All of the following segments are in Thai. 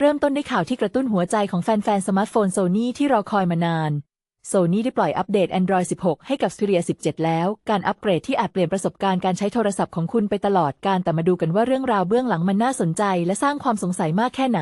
เริ่มต้นด้วยข่าวที่กระตุ้นหัวใจของแฟนๆ สมาร์ทโฟนโซนี่ที่รอคอยมานาน โซนี่ได้ปล่อยอัปเดต Android 16 ให้กับ Xperia 17 แล้ว การอัปเกรดที่อาจเปลี่ยนประสบการณ์การใช้โทรศัพท์ของคุณไปตลอดการ แต่มาดูกันว่าเรื่องราวเบื้องหลังมันน่าสนใจ และสร้างความสงสัยมากแค่ไหน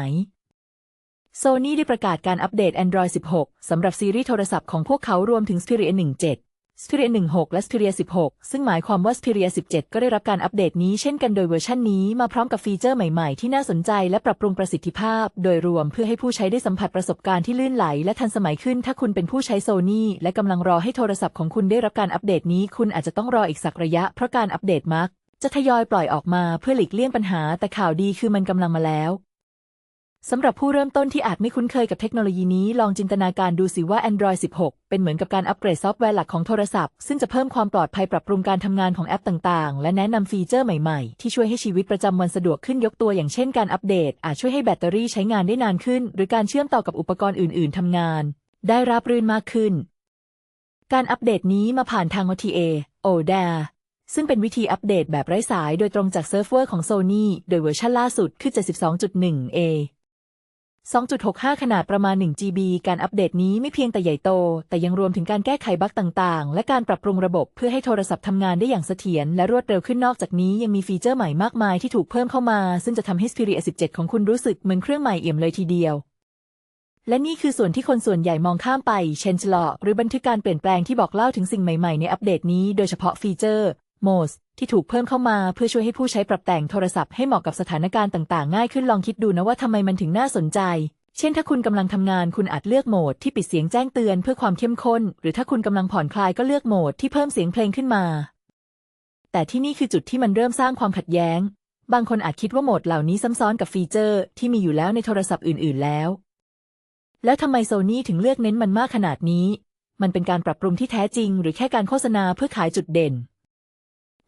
โซนี่ได้ประกาศการอัปเดต Android 16 สำหรับซีรีส์โทรศัพท์ของพวกเขารวมถึง Xperia 17 Xperia 16 และ Xperia 16 ซึ่งหมายความว่า Xperia 17 ก็ได้รับการอัปเดตนี้เช่นกันโดยเวอร์ชันนี้มาพร้อมกับฟีเจอร์ใหม่ๆ ที่น่าสนใจและปรับปรุงประสิทธิภาพ โดยรวมเพื่อให้ผู้ใช้ได้สัมผัสประสบการณ์ที่ลื่นไหล และทันสมัยขึ้น ถ้าคุณเป็นผู้ใช้โซนี่และกำลังรอให้โทรศัพท์ของคุณได้รับการอัปเดตนี้ คุณอาจจะต้องรออีกสักระยะเพราะการอัปเดตมักจะทยอยปล่อยออกมาเพื่อหลีกเลี่ยงปัญหา แต่ข่าวดีคือมันกำลังมาแล้ว สำหรับผู้เริ่มต้นที่อาจไม่คุ้นเคยกับเทคโนโลยีนี้ ลองจินตนาการดูสิว่า Android 16 เป็นเหมือนกับการอัปเกรดซอฟต์แวร์หลักของโทรศัพท์ ซึ่งจะเพิ่มความปลอดภัยปรับปรุงการทำงานของแอปต่างๆ และแนะนำฟีเจอร์ใหม่ๆ ที่ช่วยให้ชีวิตประจำวันสะดวกขึ้นยกตัวอย่างเช่นการอัปเดต อาจช่วยให้แบตเตอรี่ใช้งานได้นานขึ้น หรือการเชื่อมต่อกับอุปกรณ์อื่น ๆทำงาน ได้ราบรื่นมากขึ้น การอัปเดตนี้มาผ่านทาง OTA ODA ซึ่งเป็นวิธีอัปเดตแบบไร้สาย โดยตรงจากเซิร์ฟเวอร์ของ Sony โดยเวอร์ชันล่าสุดคือ 72.1a 2.65 ขนาดประมาณ 1 GB การอัปเดตนี้ไม่เพียงแต่ใหญ่โต แต่ยังรวมถึงการแก้ไขบั๊กต่างๆ และการปรับปรุงระบบเพื่อให้โทรศัพท์ทำงานได้อย่างเสถียรและรวดเร็วขึ้นนอกจากนี้ยังมีฟีเจอร์ใหม่มากมายที่ถูกเพิ่มเข้ามา ซึ่งจะทำให้ Xperia 17 ของคุณรู้สึกเหมือนเครื่องใหม่เอี่ยมเลยทีเดียว และนี่คือส่วนที่คนส่วนใหญ่มองข้ามไป Change Log หรือบันทึกการเปลี่ยนแปลงที่บอกเล่าถึงสิ่งใหม่ๆ ในอัปเดตนี้ โดยเฉพาะฟีเจอร์ Modes ที่ถูกเพิ่มเข้ามาเพื่อช่วยให้ผู้ใช้ปรับแต่งโทรศัพท์ให้เหมาะกับสถานการณ์ต่างๆ ง่ายขึ้นลองคิดดูนะว่าทำไมมันถึงน่าสนใจ เช่นถ้าคุณกำลังทำงานคุณอาจเลือกโหมดที่ปิดเสียงแจ้งเตือนเพื่อความเข้มข้น หรือถ้าคุณกำลังผ่อนคลายก็เลือกโหมดที่เพิ่มเสียงเพลงขึ้นมา แต่ที่นี่คือจุดที่มันเริ่มสร้างความขัดแย้ง บางคนอาจคิดว่าโหมดเหล่านี้ซ้ำซ้อนกับฟีเจอร์ที่มีอยู่แล้วในโทรศัพท์อื่น ๆ แล้ว แล้วทำไมโซนี่ถึงเลือกเน้นมันมากขนาดนี้ มันเป็นการปรับปรุงที่แท้จริง หรือแค่การโฆษณาเพื่อขายจุดเด่น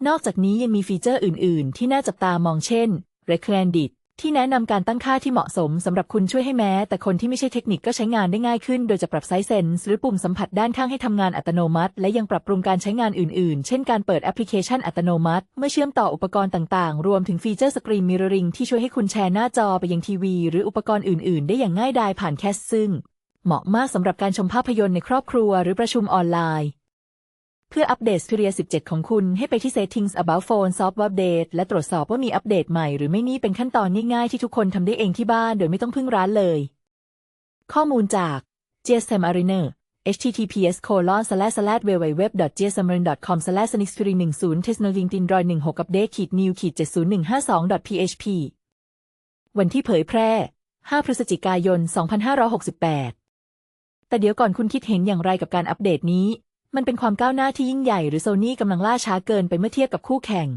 นอกจากนี้ยังมีฟีเจอร์อื่น ๆ ที่น่าจับตามองเช่น Recommended ที่แนะนำการตั้งค่าที่เหมาะสมสำหรับคุณช่วยให้แม้ แต่คนที่ไม่ใช่เทคนิคก็ใช้งานได้ง่ายขึ้น โดยจะปรับไซส์เซนส์หรือปุ่มสัมผัสด้านข้างให้ทำงานอัตโนมัติ และยังปรับปรุงการใช้งานอื่น ๆ เช่นการเปิดแอปพลิเคชันอัตโนมัติ เมื่อเชื่อมต่ออุปกรณ์ต่าง ๆ รวมถึงฟีเจอร์สกรีนมิเรอริงที่ช่วยให้คุณแชร์หน้าจอไปยังทีวี หรืออุปกรณ์อื่น ๆ ได้อย่างง่ายดายผ่านแคสซึ่ง เหมาะมากสำหรับการชมภาพยนตร์ในครอบครัว หรือประชุมออนไลน์ เพื่ออัปเดต Xperia 17 ของคุณให้ไปที่ Settings About Phone Software Update และตรวจสอบว่ามีอัปเดตใหม่หรือไม่นี่เป็นขั้นตอนง่ายๆที่ทุกคนทำได้เองที่บ้านโดยไม่ต้องพึ่งร้านเลย ข้อมูลจาก GSM Arena https colon slash slash www gsmrin com slash snixperia 10 technology android 16 update ขีด new ขีด 70152 php วันที่เผยแพร่ 5 พฤศจิกายน 2568 แต่เดี๋ยวก่อนคุณคิดเห็นอย่างไรกับการอัปเดตนี้ มันเป็นความก้าวหน้าที่ยิ่งใหญ่หรือโซนี่กำลังล่าช้าเกินไปเมื่อเทียบกับคู่แข่ง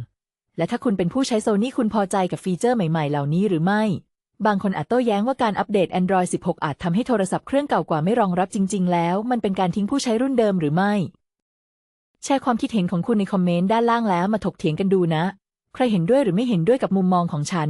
และถ้าคุณเป็นผู้ใช้โซนี่คุณพอใจกับฟีเจอร์ใหม่ๆ เหล่านี้หรือไม่ บางคนอาจโต้แย้งว่าการอัปเดต Android 16 อาจทำให้โทรศัพท์เครื่องเก่ากว่าไม่รองรับจริง ๆ แล้ว มันเป็นการทิ้งผู้ใช้รุ่นเดิมหรือไม่ แชร์ความคิดเห็นของคุณในคอมเมนต์ด้านล่างแล้วมาถกเถียงกันดูนะ ใครเห็นด้วยหรือไม่เห็นด้วยกับมุมมองของฉัน